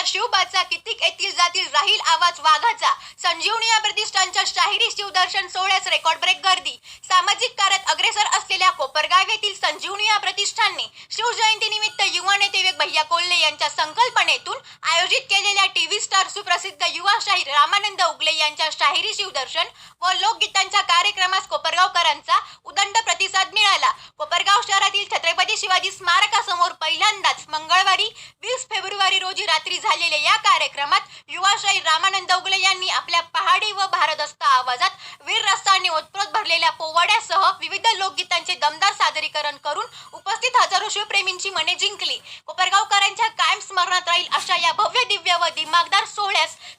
विचार शिवबाचा कितीक येथील जातील राहील आवाज वाघाचा. संजीवनी या प्रतिष्ठानच्या शाहिरी शिवदर्शन सोहळ्यास रेकॉर्ड ब्रेक गर्दी. सामाजिक कार्यात अग्रेसर असलेल्या कोपरगाव येथील संजीवनी या प्रतिष्ठानने शिवजयंती निमित्त युवा नेते विवेक भैया कोल्हे यांच्या संकल्पनेतून आयोजित केलेल्या टीव्ही स्टार सुप्रसिद्ध युवा शाहीर रामानंद उगले यांच्या शाहिरी शिवदर्शन व लोकगीतांच्या कार्यक्रमास कोपरगावकरांचा उदंड प्रतिसाद मिळाला. कोपरगाव येथील छत्रपती शिवाजी स्मारकासमोर पहिल्यांदाच मंगळवारी वीस फेब्रुवारी रोजी रात्री झालेल्या या कार्यक्रमात युवाशाही रामानंद उगले यांनी आपल्या पहाडी व भारदस्त आवाजात वीर रस्ताने ओतप्रोत भरलेल्या पोवाड्यासह विविध लोकगीतांचे दमदार सादरीकरण करून उपस्थित हजारो शिवप्रेमींची मने जिंकली. कोपरगावकरांच्या कायम स्मरणात राहील अशा या भव्य दिव्य व दिमागदार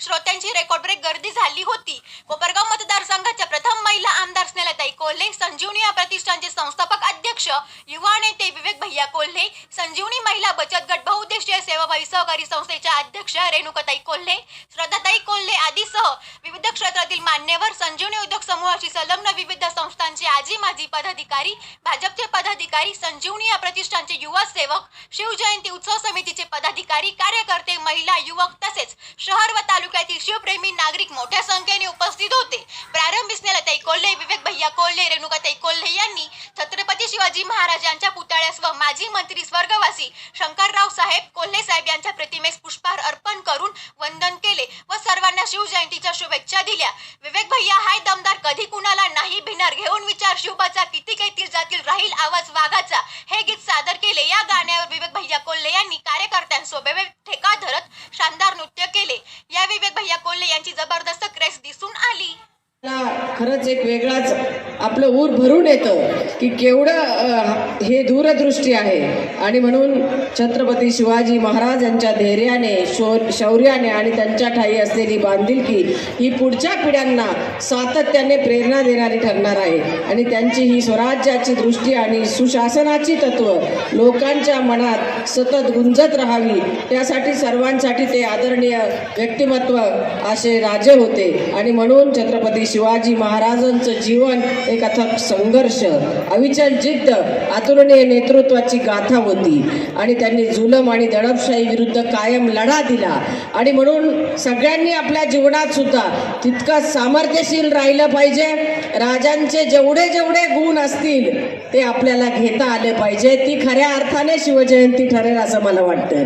श्रोत्यांची रेकॉर्ड ब्रेक गर्दी झाली होती. कोपरगाव मतदारसंघाच्या प्रथम महिला आमदार स्नेहलताई कोल्हे संजीवनी या प्रतिष्ठानचे संस्थापक अध्यक्ष युवा नेते विवेक भैया कोल्हे संजीवनी महिला बचत गट बहुउद्देशीय सेवाभावी सहकारी संस्थेच्या अध्यक्ष रेणुकाताई कोल्हे श्रद्धाताई कोल्हे आदीसह विविध क्षेत्रातील मान्यवर संजीवनी उद्योग समूहाशी संलग्न विविध संस्था माजी माजी पदाधिकारी भाजपचे पदाधिकारी संजीवनी या प्रतिष्ठानचे युवा सेवक शिवजयंती उत्सव समितीचे पदाधिकारी कार्यकर्ते महिला युवक तसेच शहर व तालुक्यातील शिवप्रेमी नागरिक मोठ्या संख्येने उपस्थित होते. प्रारंभी स्नेहलताई कोल्हे विवेक भैया कोल्हे रेणुकाताई कोल्हे यांनी छत्रपती शिवाजी महाराज यांच्या पुतळ्यास व माजी मंत्री स्वर्गवासी शंकरराव साहेब कोल्हे साहेब यांच्या प्रतिमेस पुष्पहार अर्पण करून वंदन केले व सर्वांना शिवजयंतीच्या शुभेच्छा दिल्या. विवेक भैया हाय दमदार कधी कुणाला नाही भिणार घेऊन विचार शिवबाचा किती येतील जातील राहील आवाज वाघाचा. हे गीत सादर केले. या गाण्यावर विवेक भैया कोल्हे यांनी कार्यकर्त्यांसोबत ठेका धरत शानदार नृत्य केले. या विवेक भैया कोल्हे यांची जबरदस्त क्रेस दिसून आली. खरंच एक वेगळाच आपलं ऊर भरून येतं की केवढं हे दूरदृष्टी आहे. आणि म्हणून छत्रपती शिवाजी महाराज यांच्या धैर्याने शौर शौर्याने आणि त्यांच्या ठाई असलेली बांधिलकी ही पुढच्या पिढ्यांना सातत्याने प्रेरणा देणारी ठरणार आहे. आणि त्यांची ही स्वराज्याची दृष्टी आणि सुशासनाची तत्व लोकांच्या मनात सतत गुंजत राहावी त्यासाठी सर्वांसाठी ते आदरणीय व्यक्तिमत्व असे राजे होते. आणि म्हणून छत्रपती शिवाजी महाराजांचं जीवन एक अथक संघर्ष अविचल जिद्द आतुरणीय नेतृत्वाची गाथा होती. आणि त्यांनी जुलम आणि दडपशाही विरुद्ध कायम लढा दिला. आणि म्हणून सगळ्यांनी आपल्या जीवनात सुद्धा तितकं सामर्थ्यशील राहिलं पाहिजे. राजांचे जेवढे जेवढे गुण असतील ते आपल्याला घेता आले पाहिजे. ती खऱ्या अर्थाने शिवजयंती ठरेल असं मला वाटतं.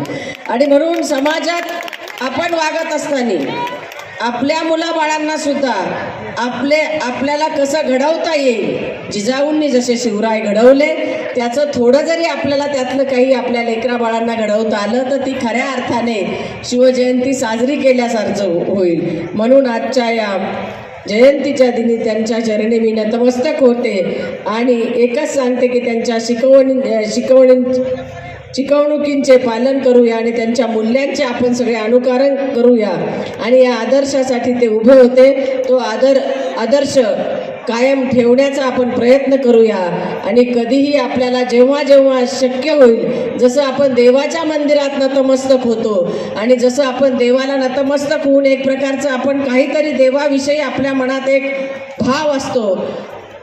आणि म्हणून समाजात आपण वागत असताना आपल्या मुलाबाळांना सुद्धा आपले आपल्याला कसं घडवता येईल जिजाऊंनी जसे शिवराय घडवले त्याचं थोडं जरी आपल्याला त्यातलं काही आपल्या लेकरा बाळांना घडवता आलं तर ती खऱ्या अर्थाने शिवजयंती साजरी केल्यासारखं होईल. म्हणून आजच्या या जयंतीच्या दिनी त्यांच्या चरणी मी नतमस्तक होते आणि एकच सांगते की त्यांच्या शिकवणी शिकवणी शिकवणुकींचे पालन करूया आणि त्यांच्या मूल्यांचे आपण सगळे अनुकरण करूया. आणि या आदर्शासाठी ते उभे होते. तो आदर आदर्श कायम ठेवण्याचा आपण प्रयत्न करूया. आणि कधीही आपल्याला जेव्हा जेव्हा शक्य होईल जसं आपण देवाच्या मंदिरात नतमस्तक होतो आणि जसं आपण देवाला नतमस्तक होऊन एक प्रकारचं आपण काहीतरी देवाविषयी आपल्या मनात एक भाव असतो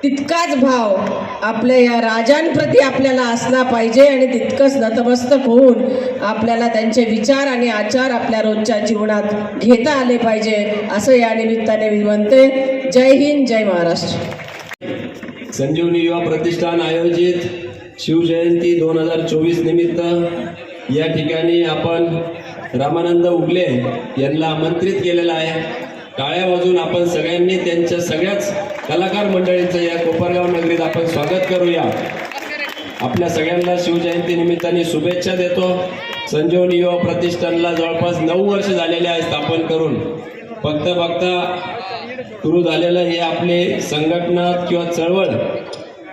तितकाच भाव आपल्या या राजांप्रती आपल्याला असला पाहिजे आणि तितकंच नतमस्तक होऊन आपल्याला त्यांचे विचार आणि आचार आपल्या रोजच्या जीवनात घेता आले पाहिजे असं या निमित्ताने मी म्हणते. जय हिंद जय महाराष्ट्र. संजीवनी युवा प्रतिष्ठान आयोजित शिवजयंती दोन हजार चोवीस निमित्त या ठिकाणी आपण रामानंद उगले यांना आमंत्रित केलेलं आहे. टाळ्या वाजून आपण सगळ्यांनी त्यांच्या सगळ्याच कलाकार मंडळींचं या कोपरगाव नगरीत आपण स्वागत करूया. आपल्या सगळ्यांना शिवजयंती निमित्ताने शुभेच्छा देतो. संजीवनी युवा प्रतिष्ठानला जवळपास नऊ वर्ष झालेले आहे स्थापन करून. फक्त फक्त सुरू झालेलं हे आपली संघटना किंवा चळवळ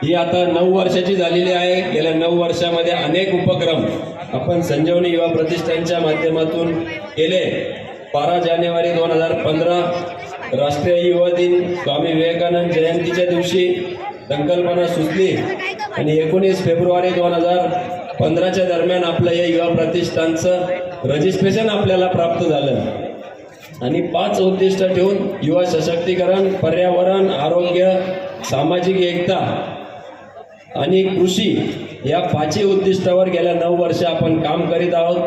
ही आता नऊ वर्षाची झालेली आहे. गेल्या नऊ वर्षामध्ये अनेक उपक्रम आपण संजीवनी युवा प्रतिष्ठानच्या माध्यमातून केले. बारा जानेवारी दोन हजार पंधरा राष्ट्रीय युवा दिन. स्वामी विवेकानंद जयंतीच्या दिवशी संकल्पना सुचली. आणि एकोणीस फेब्रुवारी दोन हजार पंधराच्या दरम्यान आपलं या युवा प्रतिष्ठानचं रजिस्ट्रेशन आपल्याला प्राप्त झालं. आणि पाच उद्दिष्ट ठेवून युवा सशक्तीकरण पर्यावरण आरोग्य सामाजिक एकता आणि कृषी या पाचही उद्दिष्टावर गेल्या नऊ वर्ष आपण काम करीत आहोत.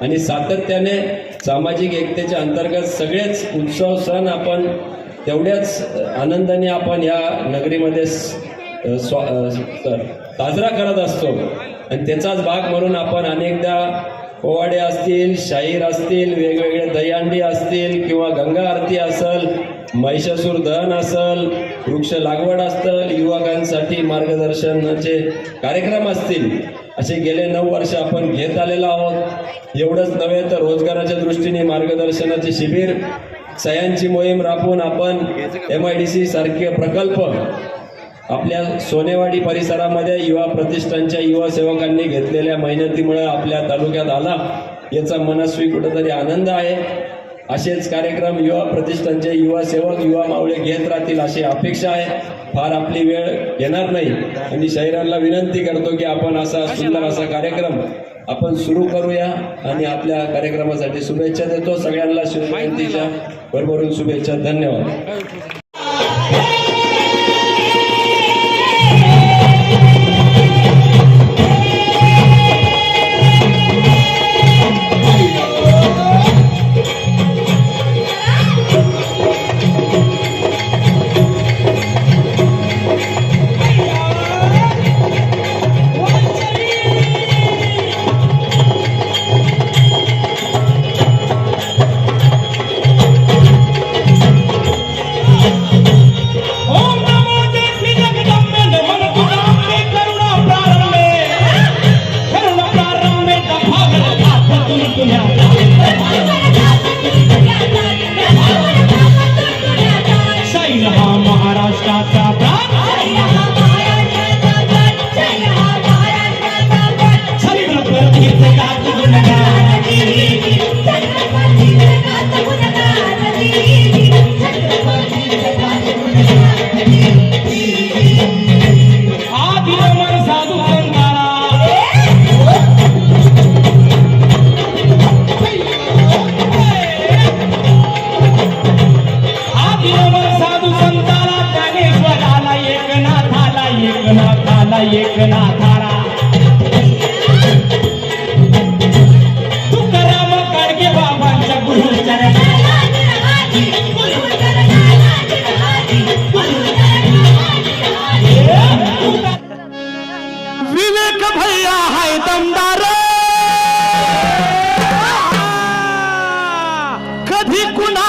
आणि सातत्याने सामाजिक एकतेच्या अंतर्गत सगळेच उत्सव सण आपण तेवढ्याच आनंदाने आपण या नगरीमध्ये स्वा साजरा करत असतो. आणि त्याचाच भाग म्हणून आपण अनेकदा पोवाडे असतील शाहीर असतील वेगवेगळे दहीहंडी असतील किंवा गंगा आरती असेल महिषासूर दहन असल वृक्ष लागवड असल युवकांसाठी मार्गदर्शनाचे म्हणजे कार्यक्रम असतील. असे गेले नऊ वर्ष आपण घेत आलेलो आहोत. एवढंच नव्हे तर रोजगाराच्या दृष्टीने मार्गदर्शनाचे शिबिर सह्यांची मोहीम राबवून आपण एम आय डी सी सारखे प्रकल्प आपल्या सोनेवाडी परिसरामध्ये युवा प्रतिष्ठानच्या युवा सेवकांनी घेतलेल्या मेहनतीमुळे आपल्या तालुक्यात आला. याचा मनस्वी कुठंतरी आनंद आहे. असेच कार्यक्रम युवा प्रतिष्ठानचे युवा सेवक युवा मावळे घेत राहतील अशी अपेक्षा आहे. फार आपली वेळ येणार नाही. आणि शहरांना विनंती करतो की आपण असा सुंदर असा कार्यक्रम आपण सुरू करूया आणि आपल्या कार्यक्रमासाठी शुभेच्छा देतो. सगळ्यांना शिवजयंतीच्या भरभरून शुभेच्छा. धन्यवाद. एकनाथाला एकनाथाला तुकाराम बाबांच्या गुरुचरण विवेक भैया हाय दमदार। कधी कुणा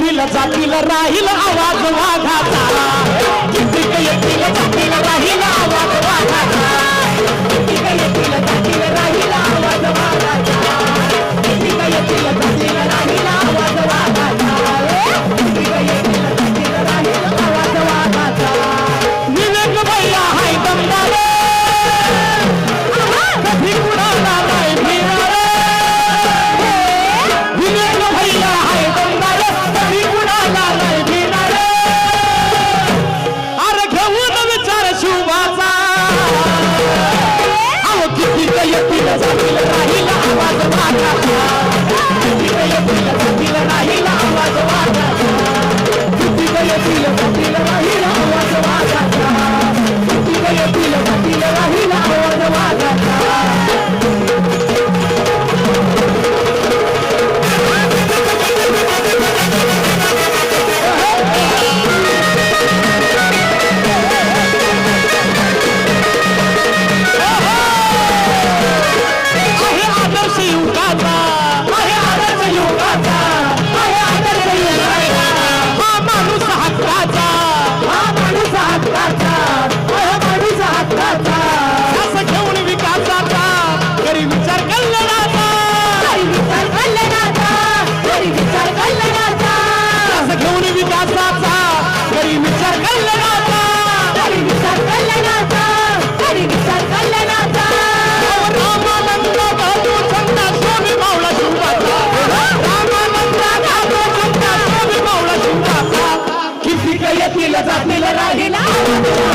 जातील जातील राहील आवाज राहिला जातीला राहिला.